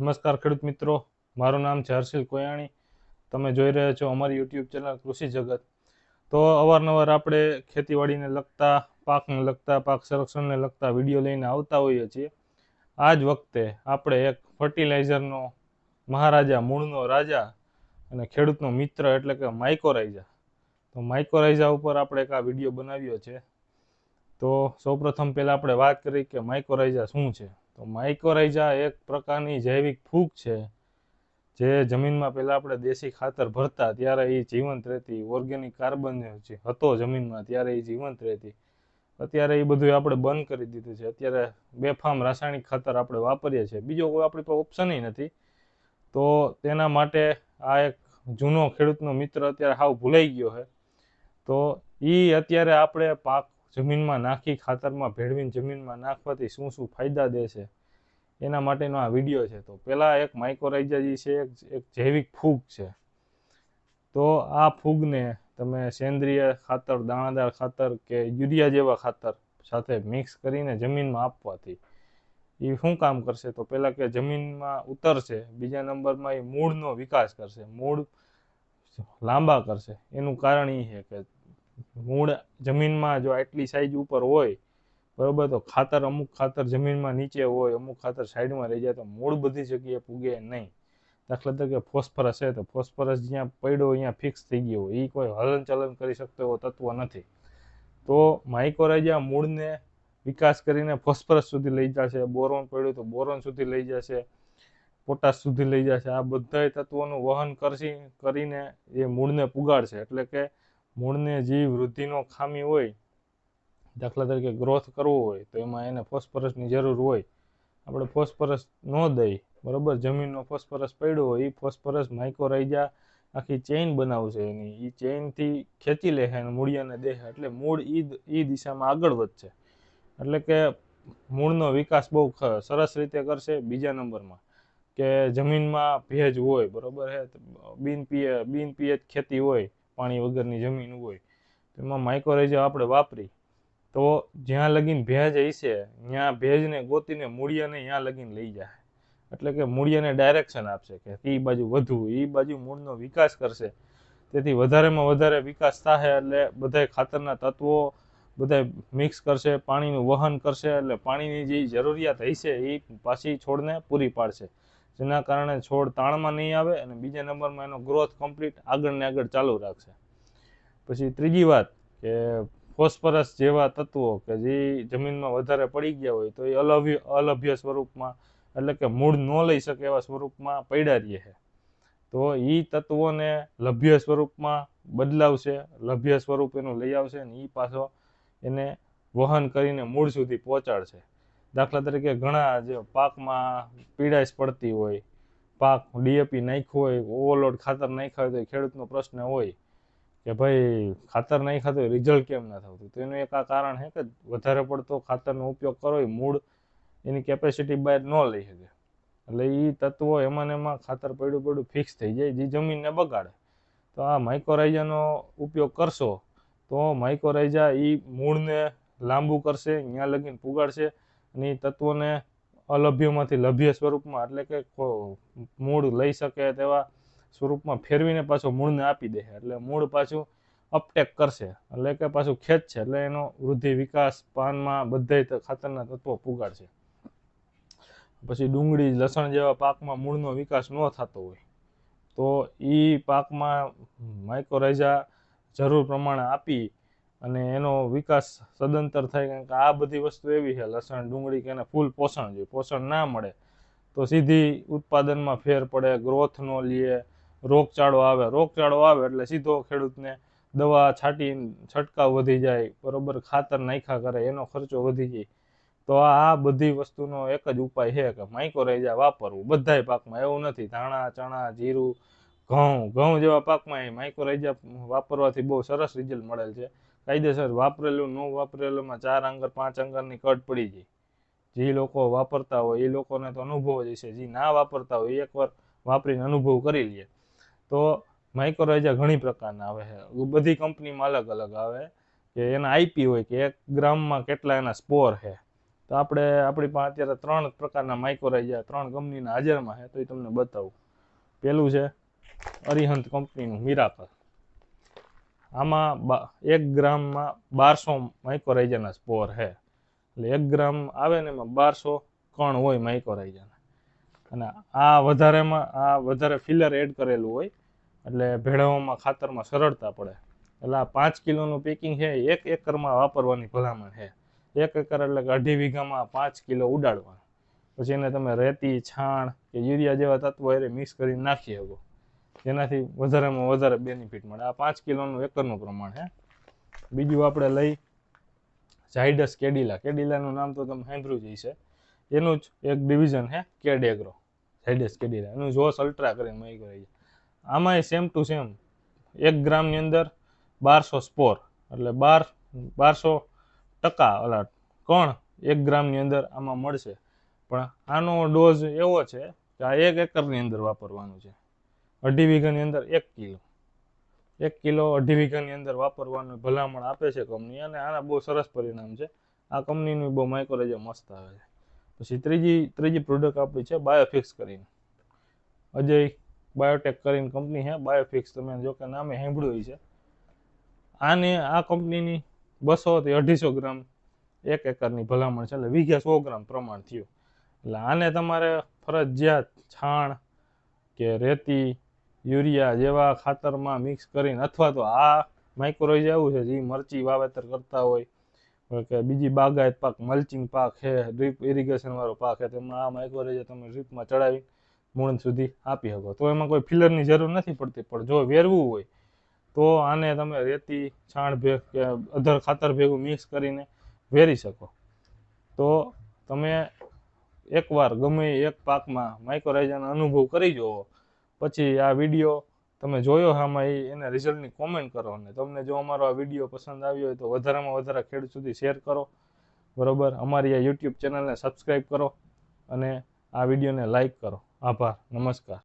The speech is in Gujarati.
નમસ્કાર ખેડૂત મિત્રો. મારું નામ છે હર્ષિલ કોયાણી. તમે જોઈ રહ્યા છો અમારી યુટ્યુબ ચેનલ કૃષિ જગત. તો અવારનવાર આપણે ખેતીવાડીને લગતા, પાકને લગતા, પાક સંરક્ષણને લગતા વીડિયો લઈને આવતા હોઈએ છીએ. આ જ વખતે આપણે એક ફર્ટિલાઇઝરનો મહારાજા, મૂળનો રાજા અને ખેડૂતનો મિત્ર એટલે કે માઇકોરાઇઝા તો માઇકોરાઇઝા ઉપર આપણે એક આ વીડિયો બનાવ્યો છે. તો સૌપ્રથમ પહેલાં આપણે વાત કરી કે માઇકોરાઇઝા શું છે. તો માઇકોરાઇઝા એક પ્રકારની જૈવિક ફૂગ છે, જે જમીનમાં પહેલાં આપણે દેશી ખાતર ભરતા ત્યારે એ જીવંત રહેતી ઓર્ગેનિક કાર્બન જે હતો જમીનમાં ત્યારે એ જીવંત રહેતી. અત્યારે એ બધું આપણે બંધ કરી દીધું છે. અત્યારે બેફામ રાસાયણિક ખાતર આપણે વાપરીએ છીએ. બીજો કોઈ આપણી પાસે ઓપ્શન નથી. તો તેના માટે આ એક જૂનો ખેડૂતનો મિત્ર અત્યારે હાવ ભૂલાઈ ગયો છે. તો એ અત્યારે આપણે પાક જમીનમાં નાખી, ખાતરમાં ભેળવીને જમીનમાં નાખવાથી શું શું ફાયદા દે છે? એના માટેનો આ વીડિયો છે. તો પહેલાં એક માઇક્રોરાઇઝા છે, એક જૈવિક ફૂગ છે. તો આ ફૂગને તમે સેન્દ્રિય ખાતર, દાણાદાર ખાતર કે યુરિયા જેવા ખાતર સાથે મિક્સ કરીને જમીનમાં આપવાથી એ શું કામ કરશે? તો પહેલાં કે જમીનમાં ઉતરશે, બીજા નંબરમાં એ મૂળનો વિકાસ કરશે. મૂળ લાંબા કરશે. એનું કારણ એ છે કે મૂળ જમીનમાં જો આટલી સાઈઝ ઉપર હોય બરોબર? તો ખાતર, અમુક ખાતર જમીનમાં નીચે હોય, અમુક ખાતર સાઈડમાં રહી જાય, તો મૂળ બધી જગ્યાએ પૂગે નહીં. દાખલા તરીકે ફોસ્ફરસ છે, તો ફોસ્ફરસ જ્યાં પડ્યો અહીંયા ફિક્સ થઈ ગયો હોય. એ કોઈ હલનચલન કરી શકતો એવો તત્વ નથી. તો માઇકોરાઇજા મૂળને વિકાસ કરીને ફોસ્ફરસ સુધી લઈ જશે. બોરોન પડ્યું તો બોરોન સુધી લઈ જશે. પોટાશ સુધી લઈ જશે. આ બધા તત્વોનું વહન કરશી, કરીને એ મૂળને પુગાડશે. એટલે કે મૂળને જે વૃદ્ધિનો ખામી હોય દાખલા તરીકે ગ્રોથ કરવો હોય તો એમાં એને ફોસ્ફરસની જરૂર હોય. આપણે ફોસ્ફરસ ન દઈ બરાબર? જમીનનો ફોસ્ફરસ પડ્યો હોય એ ફોસ્ફરસ માઇકોરાઇઝા આખી ચેઇન બનાવશે એની. એ ચેઇનથી ખેંચી લે અને મૂળિયાને દે એટલે મૂળ એ એ દિશામાં આગળ વધશે. એટલે કે મૂળનો વિકાસ બહુ સરસ રીતે કરશે બીજા નંબરમાં. કે જમીનમાં ભેજ હોય, બરાબર હે? બિન પીએ બિન પીએચ ખેતી હોય, પાણી વગરની જમીન હોય. એમાં માઇક્રોરાઇઝા આપણે વાપરી. તો જ્યાં લગીન ભેજ હશે ત્યાં ભેજને ગોતીને મૂળિયાને ત્યાં લગીને લઈ જાય એટલે કે મૂળિયાને ડાયરેક્શન આપશે કે એ બાજુ વધવું એ બાજુ મૂળનો વિકાસ કરશે. તેથી વધારેમાં વધારે વિકાસ થાય એટલે બધા ખાતરના તત્વો બધા મિક્સ કરશે, પાણીનું વહન કરશે એટલે પાણીની જે જરૂરિયાત હશે એ પાછી છોડને પૂરી પાડશે. જેના કારણે છોડ તાણમાં નહીં આવે અને બીજા નંબરમાં એનો ગ્રોથ કમ્પ્લીટ આગળ ને આગળ ચાલુ રાખશે. પછી ત્રીજી વાત કે ફોસ્ફરસ જેવા તત્વો કે જે જમીનમાં વધારે પડી ગયા હોય તો એ અલભ્ય અલભ્ય સ્વરૂપમાં, એટલે કે મૂળ ન લઈ શકે એવા સ્વરૂપમાં પડ્યા છે. તો એ તત્વોને લભ્ય સ્વરૂપમાં બદલાવશે, લભ્ય સ્વરૂપ એનું લઈ આવશે અને એ પાછો એને વહન કરીને મૂળ સુધી પહોંચાડશે. દાખલા તરીકે ઘણા જે પાકમાં પીડાશ પડતી હોય, પાક ડીએપી નાખ્યું હોય, ઓવરલોડ ખાતર નાખ્યા હોય તો ખેડૂતનો પ્રશ્ન હોય. કે ભાઈ ખાતર નહીં ખાતું રિઝલ્ટ કેમ ના થતું? તો એનું એક આ કારણ છે કે વધારે પડતો ખાતરનો ઉપયોગ કરો એ મૂળ એની કેપેસિટી બહાર ન લઈ શકે. એટલે એ તત્વો એમાં એમાં ખાતર પડ્યું પડ્યું ફિક્સ થઈ જાય, જે જમીનને બગાડે. તો આ માઇક્રોરાઇઝાનો ઉપયોગ કરશો તો માઇક્રોરાઇઝા એ મૂળને લાંબુ કરશે ત્યાં લગીને પુગાડશે અને એ તત્વોને અલભ્યમાંથી લભ્ય સ્વરૂપમાં એટલે કે, મૂળ લઈ શકે તેવા સ્વરૂપમાં ફેરવીને પાછું મૂળને આપી દે એટલે મૂળ પાછું અપટેક કરશે. એટલે કે પાછું ખેંચશે. એટલે એનો વૃદ્ધિ વિકાસ પાનમાં બધા ખાતરના તત્વો પુગાડશે. પછી ડુંગળી, લસણ જેવા પાકમાં મૂળનો વિકાસ ન થતો હોય, તો એ પાકમાં માઇક્રોરાઇઝા જરૂર પ્રમાણે આપી અને એનો વિકાસ સદંતર થાય. કારણ કે આ બધી વસ્તુ એવી છે, લસણ, ડુંગળી કે એને ફૂલ પોષણ જોઈએ. પોષણ ના મળે તો સીધી ઉત્પાદનમાં ફેર પડે ગ્રોથ ન લે રોગચાળો આવે રોગચાળો આવે એટલે સીધો ખેડૂતને દવા છાંટી છંટકાવ વધી જાય, બરોબર, ખાતર નાખ્યા કરે, એનો ખર્ચો વધી જાય. તો આ બધી વસ્તુનો એક જ ઉપાય છે કે માઇક્રોરાઇઝા વાપરવું. બધાય પાકમાં એવું નથી. ધાણા, ચણા, જીરું, ઘઉં ઘઉં જેવા પાકમાં એ માઇક્રોરાઇઝા વાપરવાથી બહુ સરસ રિઝલ્ટ મળેલ છે. કાયદેસર વાપરેલું, ન વાપરેલુંમાં ચાર આંગર પાંચ આંગરની કટ પડી જાય. જે લોકો વાપરતા હોય એ લોકોને તો અનુભવ જ હશે. જે ના વાપરતા હોય એકવાર વાપરીને અનુભવ કરી લે. તો માઇક્રોરાઇઝા ઘણી પ્રકારના આવે છે. બધી કંપનીમાં અલગ અલગ આવે કે એના આઈપી હોય કે એક ગ્રામમાં કેટલા એના સ્પોર છે. તો આપણે આપણી પાસે અત્યારે ત્રણ પ્રકારના માઇક્રોરાઇઝા ત્રણ કંપનીના હાજરમાં છે, તો એ તમને બતાવું. પેલું છે અરિહંત કંપનીનું મિરાકલ આમાં એક ગ્રામમાં બારસો માઇક્રોરાઇઝાના સ્પોર છે. એટલે એક ગ્રામ આવે ને એમાં બારસો કણ હોય માઇક્રોરાઇઝાના અને આ વધારેમાં, આ વધારે ફિલર એડ કરેલું હોય એટલે ભેળવવામાં ખાતરમાં સરળતા પડે. એટલે આ પાંચ કિલોનું પેકિંગ છે, એક એકરમાં વાપરવાની ભલામણ છે. એક એકર એટલે કે અઢી વીઘામાં પાંચ કિલો ઉડાડવાનું. પછી એને તમે રેતી, છાણ કે યુરિયા જેવા તત્વો એને મિક્સ કરીને નાખી શકો. જેનાથી વધારેમાં વધારે બેનિફિટ મળે. આ પાંચ કિલોનું એકરનું પ્રમાણ છે. બીજું આપણે લઈ ઝાયડસ કેડિલા. કેડિલાનું નામ તો તમે સાંભળ્યું જ હશે. એનું જ એક ડિવિઝન છે કેડ એગ્રો ઝાયડસ કેડિલા. એનું જોશ અલ્ટ્રા કરીને માહિતી રહી છે. આમાંય સેમ ટુ સેમ એક ગ્રામની અંદર બારસો સ્પોર એટલે બાર, બારસો ટકા ઓલા કણ એક ગ્રામની અંદર આમાં મળશે. પણ આનો ડોઝ એવો છે કે આ એક એકરની અંદર વાપરવાનું છે. અઢી વીઘાની અંદર એક કિલો. એક કિલો અઢી વીઘાની અંદર વાપરવાનું ભલામણ આપે છે કંપની અને આના બહુ સરસ પરિણામ છે. આ કંપનીનું બહુ માઇક્રોરેજો મસ્ત આવે છે. પછી ત્રીજી ત્રીજી પ્રોડક્ટ આપણી છે બાયોફિક્સ કરીને. અજય બાયોટેક કરીને કંપની છે બાયોફિક્સ તમે જો કે નામે સાંભળ્યું છે. આને, આ કંપનીની બસોથી અઢીસો ગ્રામ એક એકરની ભલામણ છે, એટલે વીઘે સો ગ્રામ પ્રમાણ થયું. એટલે આને તમારે ફરજિયાત છાણ કે રેતી, યુરિયા જેવા ખાતરમાં મિક્સ કરીને અથવા તો આ માઇક્રોઇઝ એવું છે જે મરચી વાવેતર કરતા હોય કે બીજી બાગાયત પાક મલ્ચિંગ પાક છે ડ્રીપ ઇરિગેશન વાળો પાક છે તેમાં આ માઇક્રોઇઝ તમે ડ્રીપમાં ચડાવી મૂળ સુધી આપી શકો. તો એમાં કોઈ ફિલરની જરૂર નથી પડતી, પણ જો વેરવું હોય, તો આને તમે રેતી, છાણ ભેગ, કે અધર ખાતર ભેગું મિક્સ કરીને વેરી શકો. તો તમે એકવાર ગમે એક પાકમાં માઇક્રોરાઇઝાનો અનુભવ કરી જુઓ. પછી આ વીડિયો તમે જોયો આમાં એ, એને રિઝલ્ટની કોમેન્ટ કરો અને તમને જો અમારો આ વીડિયો પસંદ આવ્યો હોય તો વધારેમાં વધારે ખેડૂત સુધી શેર કરો. બરોબર? અમારી આ યુટ્યુબ ચેનલને સબસ્ક્રાઈબ કરો અને આ વિડીયોને લાઈક કરો. આભાર નમસ્કાર.